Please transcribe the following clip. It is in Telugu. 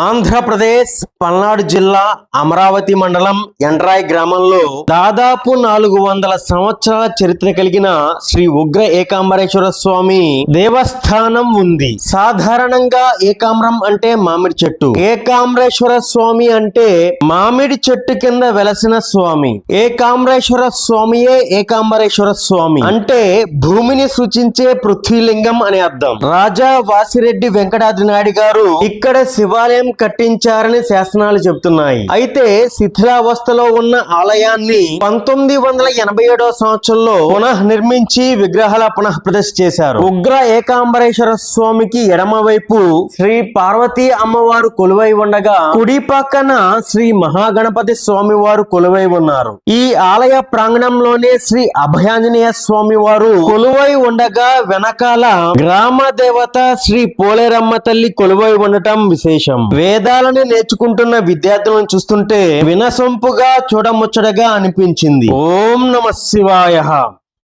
ఆంధ్రప్రదేశ్ పల్నాడు జిల్లా అమరావతి మండలం ఎండ్రాయ్ గ్రామంలో దాదాపు నాలుగు వందల సంవత్సరాల చరిత్ర కలిగిన శ్రీ ఉగ్ర ఏకాంబరేశ్వర స్వామి దేవస్థానం ఉంది. సాధారణంగా ఏకాంబరం అంటే మామిడి చెట్టు. ఏకాంబరేశ్వర స్వామి అంటే మామిడి చెట్టు కింద వెలసిన స్వామి. ఏకాంబరేశ్వర స్వామియే ఏకాంబరేశ్వర స్వామి అంటే భూమిని సూచించే పృథ్వీలింగం అని అర్థం. రాజా వాసిరెడ్డి వెంకటాద్రి నాయుడు గారు ఇక్కడ శివాలయం కట్టించారని శాసనాలు చెబుతున్నాయి. అయితే శిథిలావస్థలో ఉన్న ఆలయాన్ని పంతొమ్మిది వందల ఎనభై ఏడవ సంవత్సరంలో పునః నిర్మించి విగ్రహాల పునః ప్రదర్శ చేశారు. ఉగ్ర ఏకాంబరేశ్వర స్వామికి ఎడమ వైపు శ్రీ పార్వతీ అమ్మవారు కొలువై ఉండగా కుడి పక్కన శ్రీ మహాగణపతి స్వామి వారు కొలువై ఉన్నారు. ఈ ఆలయ ప్రాంగణంలోనే శ్రీ అభయాంజనేయ స్వామి వారు కొలువై ఉండగా వెనకాల గ్రామ దేవత శ్రీ పోలేరమ్మ తల్లి కొలువై ఉండటం విశేషం. వేదాలని నేర్చుకుంటున్న విద్యార్థులను చూస్తుంటే వినసొంపుగా చూడముచ్చటగా అనిపించింది. ఓం నమ శివాయ.